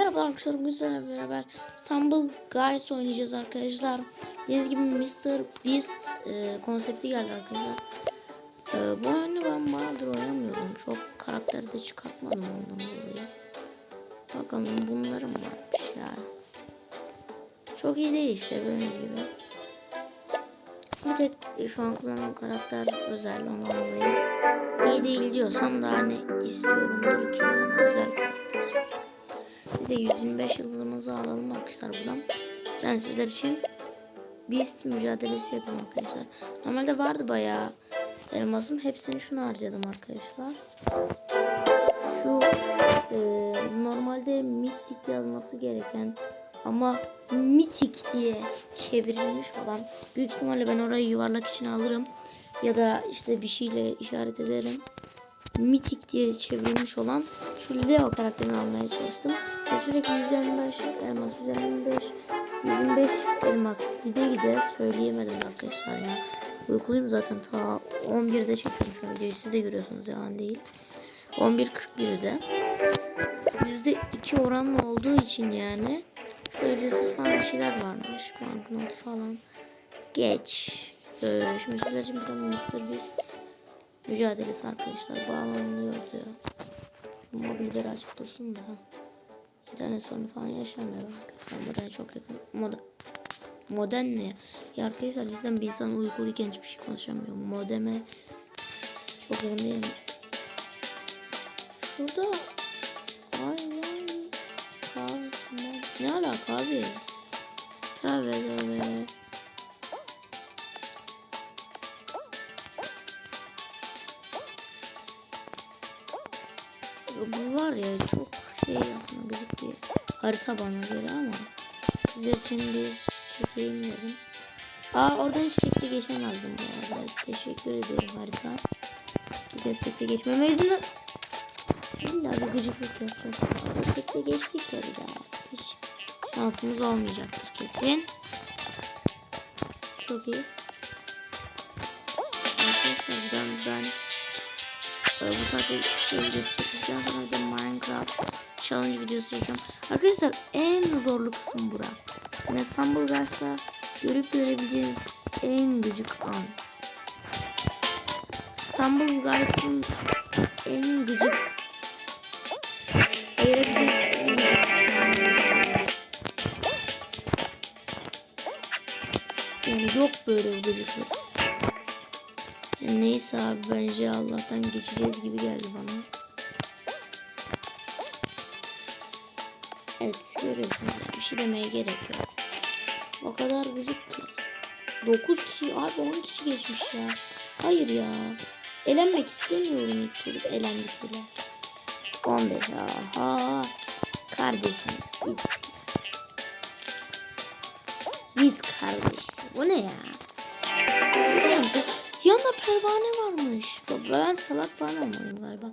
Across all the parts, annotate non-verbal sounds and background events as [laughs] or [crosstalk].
Merhaba arkadaşlar bugün sizlerle beraber Stumble Guys oynayacağız arkadaşlar. Dediğiniz gibi Mr. Beast e, konsepti geldi arkadaşlar. E, bu oyunu ben bayağıdır oynamıyorum. Çok karakter de çıkartmadım ondan dolayı. Bakalım bunların varmış ya. Çok iyi değil işte bildiğiniz gibi. Bir tek e, şu an kullandığım karakter özel ondan dolayı iyi değil diyorsam daha ne istiyorumdur ki yani özel karakter. Size 125 yıldızımızı alalım arkadaşlar buradan. Ben sizler için Beast mücadelesi yapıyorum arkadaşlar. Normalde vardı bayağı elmasım. Hepsini şunu harcadım arkadaşlar. Şu e, normalde Mystic yazması gereken ama Mythic diye çevrilmiş olan büyük ihtimalle ben orayı yuvarlak içine alırım ya da işte bir şeyle işaret ederim. Mythic diye çevrilmiş olan şu Leo karakterini almaya çalıştım. Ve sürekli 125 elmas, 125, 125 elmas gide gide söyleyemedim arkadaşlar ya. Uykuluyum zaten ta 11'de çekiyorum şu videoyu. Siz de görüyorsunuz yalan değil. 11.41'de. %2 oranlı olduğu için yani ücretsiz falan bir şeyler varmış. Banknot falan. Geç. Ee, şimdi sizler için bir tane Mr. Beast mücadelesi arkadaşlar bağlanılıyor diyor. Mobilleri açık dursun da. İnternet sorunu falan yaşamıyorum arkadaşlar. Buraya çok yakın. Mod Modem ne? ya? Ya arkadaşlar cidden bir insan uykuluyken hiçbir şey konuşamıyor. Modeme çok yakın değil mi? Şurada hayvan. Ne alaka abi? Tövbe tövbe. Bu var ya çok şey aslında büyük bir harita bana göre ama sizler için bir çekeyim dedim. Aa oradan hiç tekte geçemezdim bu arada. Teşekkür ediyorum harita. Bu kez tekte geçmeme izin ver- İlla bir gıcıklık yapacak. Orada tekte geçtik ya bir daha hiç şansımız olmayacaktır kesin. Çok iyi. Arkadaşlar ben, ben ee, bu saatte şey videosu çekeceğim sonra bir Minecraft challenge videosu çekeceğim. Arkadaşlar en zorlu kısım bura. Yani Stumble Guys'ta görüp görebileceğiniz en gıcık an. Stumble Guys'ın en gıcık. Yani yok böyle bir gıcıklık. Neyse abi bence Allah'tan geçeceğiz gibi geldi bana. Evet görüyorsunuz bir şey demeye gerek yok. O kadar gıcık ki. 9 kişi abi 10 kişi geçmiş ya. Hayır ya. Elenmek istemiyorum ilk turda elendik bile. 15 aha. Kardeşim git. Git kardeşim. Bu ne ya? Yanında pervane varmış. Ben salak falan olmalıyım galiba.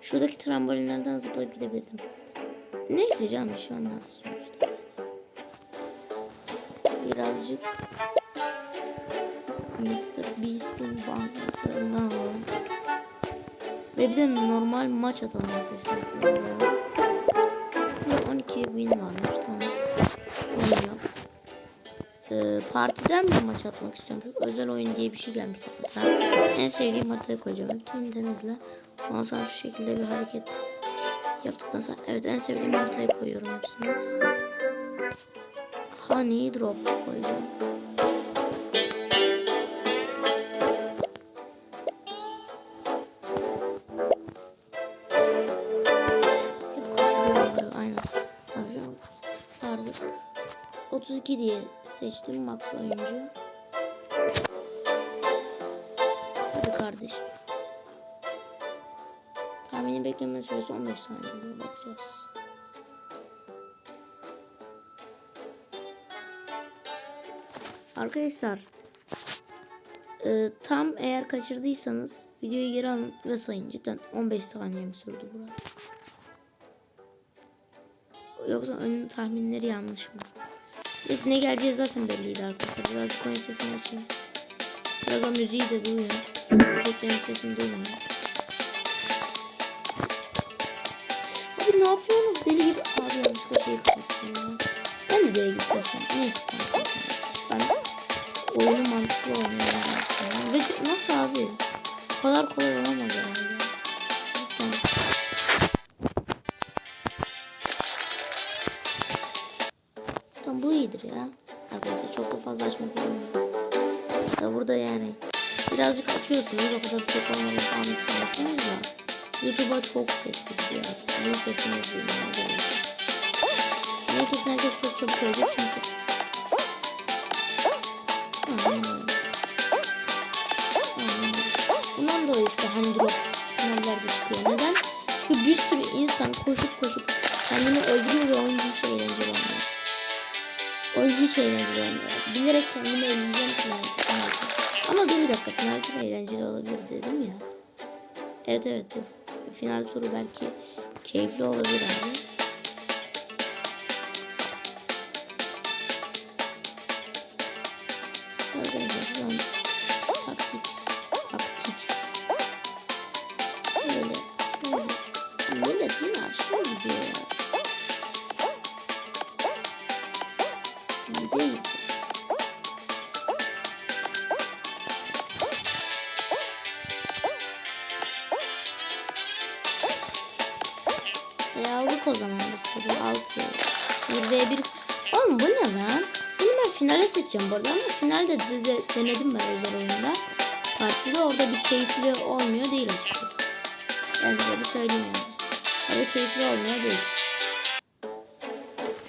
Şuradaki trambolinlerden zıplayıp gidebilirdim. Neyse canım bir şey olmaz sonuçta. Birazcık Mr. Beast'in banknotlarından alalım. Ve bir de normal maç atalım arkadaşlar. Ve 12 win varmış tamam. Sorun yok. Ee, partiden mi maç atmak istiyorum? Çünkü özel oyun diye bir şey gelmiş. Mesela en sevdiğim haritayı koyacağım. Bütün temizle. Ondan sonra şu şekilde bir hareket yaptıktan sonra evet en sevdiğim haritayı koyuyorum hepsini. Honey drop koyacağım. Hep kaçırıyorum aynen. Vardı. 32 diye seçtim max oyuncu. Hadi kardeşim. Tahmini bekleme süresi 15 saniye. Bakacağız. Arkadaşlar e, tam eğer kaçırdıysanız videoyu geri alın ve sayın. Cidden 15 saniye mi sürdü buraya? Yoksa önün tahminleri yanlış mı? Neyse ne geleceği zaten belliydi arkadaşlar. Birazcık oyun sesini açayım. Biraz da müziği de duyuyor. Müziklerin sesini duyuyor. Abi ne yapıyorsunuz? Deli gibi. Abi yanlış kapıyı şey kapattım ya. Ben de deli gibi kapattım. Neyse. Ben oyunu mantıklı oynuyorum. Ve nasıl abi? O kadar kolay olamaz herhalde. Ya. Arkadaşlar çok da fazla açmak gerekmiyor. Ya burada yani birazcık açıyorsunuz o kadar çok olmadı falan düşünüyorsunuz da YouTube'a çok ses gidiyor. Sizin sesiniz duyuyor. Niye kesin herkes çok çabuk ölecek çünkü. Bundan dolayı işte hani drop finallerde çıkıyor. Neden? Çünkü bir sürü insan koşup koşup kendini öldürüyor ve oyun hiç eğlenceli olmuyor. Oyun hiç eğlenceli olmuyor. Bilerek kendimi elleyeceğim finalde. Ama dur bir dakika final turu eğlenceli olabilir dedim ya. Evet evet dur. Final turu belki keyifli olabilir abi. Gidiyor gidiyor E aldık o zaman bir sürü 6 1 v 1 Oğlum bu ne lan? Bunu ben finale seçeceğim bu arada ama finalde de, de, denedim ben özel oyunda. Partide orada bir keyifli olmuyor değil açıkçası. Ben size bir söyleyeyim yani. Orada keyifli olmuyor değil.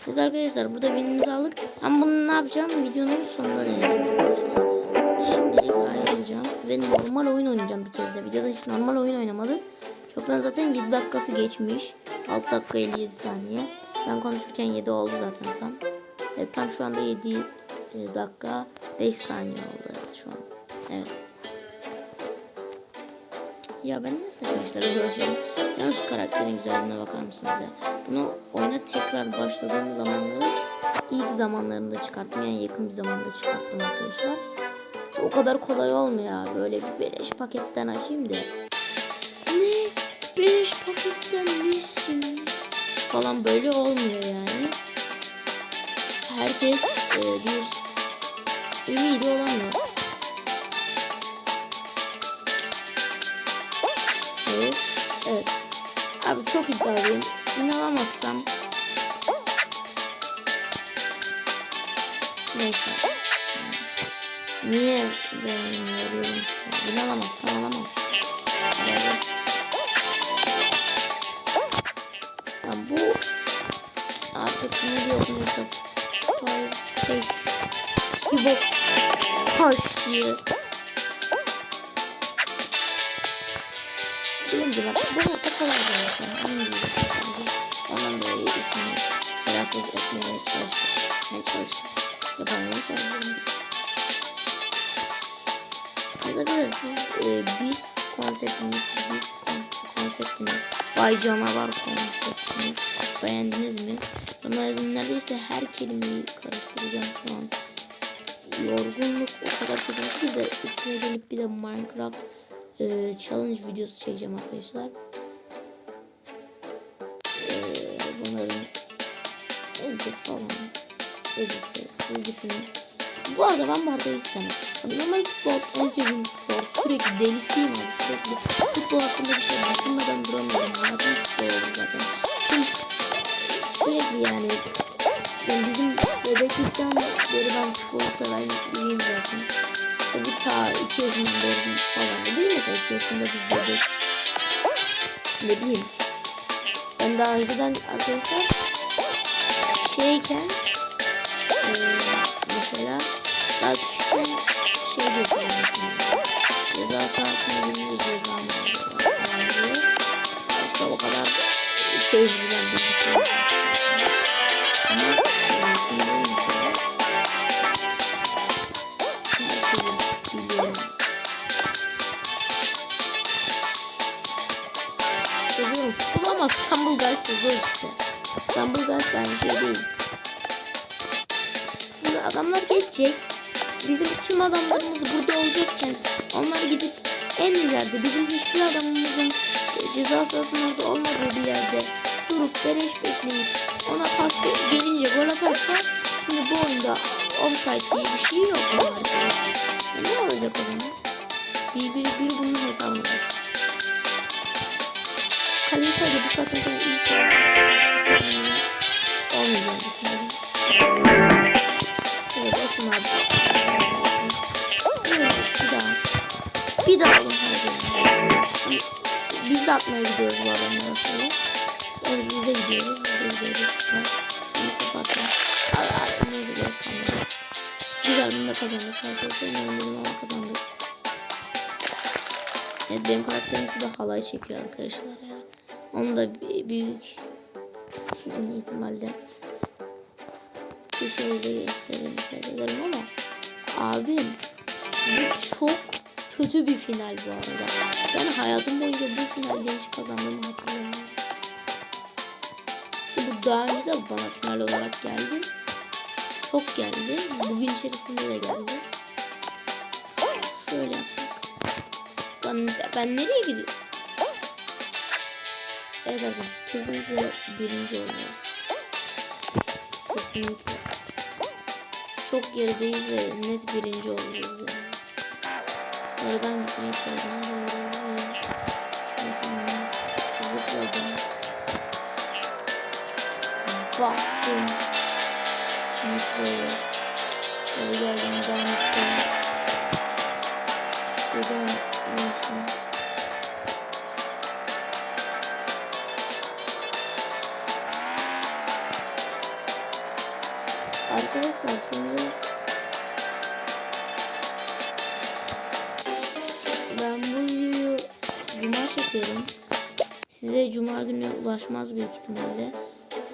Biz arkadaşlar burada binimizi aldık. Ama bunu ne yapacağım? Videonun sonunda deneyeceğim arkadaşlar. Şimdilik ayrılacağım. Ve normal oyun oynayacağım bir kez de. Videoda hiç normal oyun oynamadım. Çoktan zaten 7 dakikası geçmiş. 6 dakika 57 saniye. Ben konuşurken 7 oldu zaten tam. Evet, tam şu anda 7 e, dakika 5 saniye oldu evet şu an. Evet. Ya ben nasıl arkadaşlar uğraşıyorum. Yalnız şu karakterin güzelliğine bakar mısınız ya? Bunu oyuna tekrar başladığım zamanları ilk zamanlarında çıkarttım. Yani yakın bir zamanda çıkarttım arkadaşlar. O kadar kolay olmuyor. Böyle bir beleş paketten açayım da. Ne? Beleş paketten misin? Falan böyle olmuyor yani. Herkes e, bir ümidi olamıyor. Çok iddialıyım. İnanamazsam. Neyse. Niye beğenmiyorum? İnanamazsam alamam. Evet. Ya bu artık ne diyor Taş. Bir bok. Taş diye. Benim de Şu an. Arkadaşlar siz e, Beast konseptini. Beast kon- konseptini, Vay Canavar konseptini beğendiniz mi? Ömer neredeyse her kelimeyi karıştıracağım şu an. Yorgunluk o kadar kötü ki de üstüne gelip bir de Minecraft e, challenge videosu çekeceğim arkadaşlar. E, bunların edit falan edit siz düşünün. Bu arada ben arada hiç sevmem. Normal futbol en sevdiğim spor. Sürekli delisiyim abi. Sürekli futbol hakkında bir şey düşünmeden duramıyorum. Hayatım futbol oldu zaten. Sürekli yani yani bizim bebeklikten beri ben futbolu seven biriyim zaten. İşte bu ta 2 yaşından beri falan değil mesela 2 yaşında biz bebek. Ne bileyim. Ben daha önceden arkadaşlar şeyken eee mesela daha küçükken şey diye söylemiştim. Ceza sahasına girince ceza. İşte o kadar şey bizden bilgisi yok. Ama e, biliyorum. Seviyorum ama İstanbul Guys da zor işte. İstanbul Guys da aynı şey değil. Şimdi adamlar geçecek. Bizim tüm adamlarımız burada olacakken onlar gidip en ileride bizim hiçbir adamımızın ceza sahasının orada olmadığı bir yerde durup beleş bekleyip ona pas gelince gol atarsa şimdi bu oyunda offside diye bir şey yok? E ne olacak o zaman? Bir bir bir bunun hesabını. Kaleyi sadece bu saatten iyi sağlayacak. Olmayacak. De atmaya gidiyoruz bu adamlara sonra. Evet biz de gidiyoruz. Biz de gidiyoruz. Ay ay neyse gerek kalmadı. Güzel bunu da kazandık arkadaşlar. İnanılmaz ama kazandık. Evet benim karakterim de halay çekiyor arkadaşlar ya. Onu da büyük ihtimalle bir şeyde gösterelim ederim ama abim bu çok kötü bir final bu arada. Ben hayatım boyunca bu finalde hiç kazandığımı hatırlamıyorum. Bu daha önce de bana final olarak geldi. Çok geldi. Bugün içerisinde de geldi. Şöyle yapsak. Ben, ben nereye gidiyorum? Evet arkadaşlar kesinlikle birinci olacağız. Kesinlikle. Çok gerideyiz ve net birinci olacağız yani. Sarıdan gitmeyi sarıdan doğru. Zıpladım. Bastım. Mikroya. Şöyle geldim daha büyük ihtimalle.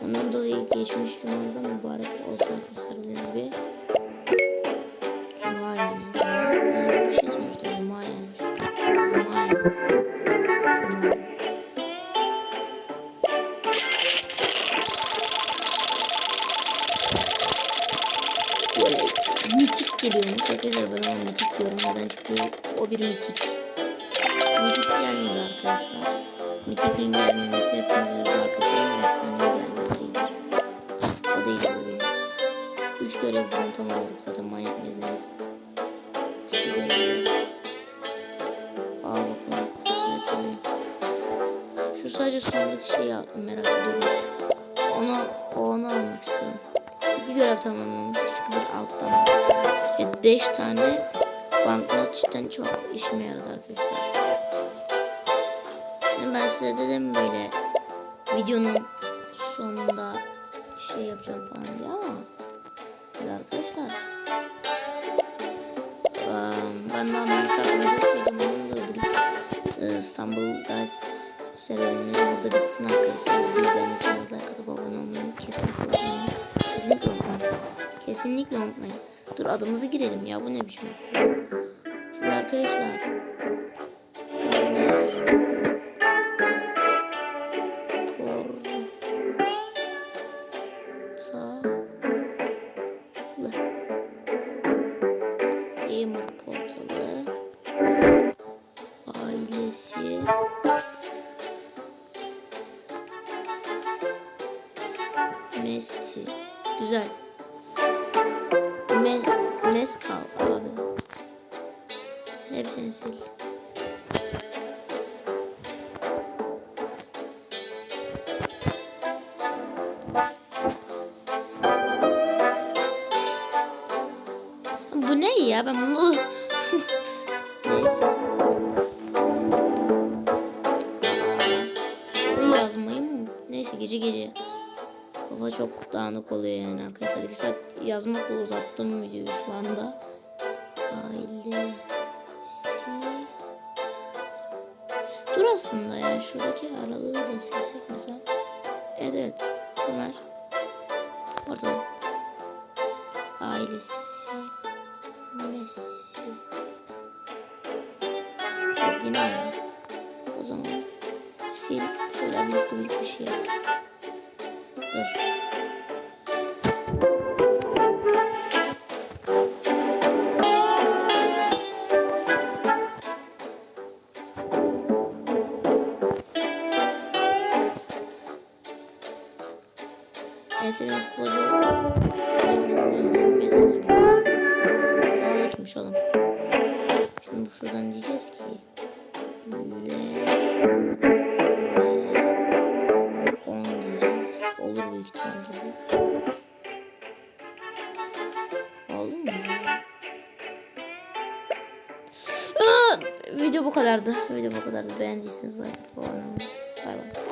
Ondan dolayı geçmiş cumanıza mübarek olsun arkadaşlar dediğiniz gibi. Cuma yani. Cuma. Yani bir şey sonuçta cuma yani. Cuma yani. Mitik geliyormuş. Arkadaşlar ben ona mitik diyorum. Neden? Çünkü o bir mitik. Mitik gelmiyor arkadaşlar. Mitik'in gelmemesi hepimizin görevden tamamladık zaten manyak mıyız neyiz? Şu sadece sondaki şeyi merak ediyorum. Onu, onu almak istiyorum. İki görev tamamlamış çünkü bir alttan. Evet 5 tane banknot cidden çok işime yaradı arkadaşlar. Yani ben size dedim böyle videonun sonunda şey yapacağım falan diye ama böyle arkadaşlar ben daha Minecraft videosu çekeceğim onun da bir eee, İstanbul Guys serüvenimiz burada bitsin arkadaşlar. Videoyu beğendiyseniz like atıp abone olmayı kesinlikle unutmayın. Kesinlikle unutmayın. Kesinlikle unutmayın. Dur adımızı girelim ya bu ne biçim? Şimdi arkadaşlar. Güzel. Me Meskal abi. Hepsini sil. Bu ne ya? Ben bunu... [laughs] Neyse. Bu yazmayı mı? Neyse gece gece. Kafa çok dağınık oluyor yani arkadaşlar. 2 saat yazmakla uzattım videoyu şu anda. Ailesi. Dur aslında ya. Şuradaki aralığı da silsek mesela. Evet evet. Ömer. Ortada. Ailesi. Messi. Yine aynı. O zaman sil. Şöyle büyük bir şey yap. Dur. Sevdiğim futbolcu Messi unutmuş oğlum. Şimdi şuradan diyeceğiz ki ne büyük ihtimalle bu. Mu? Aa! video bu kadardı. Video bu kadardı. Beğendiyseniz like atıp abone olmayı. Bay bay.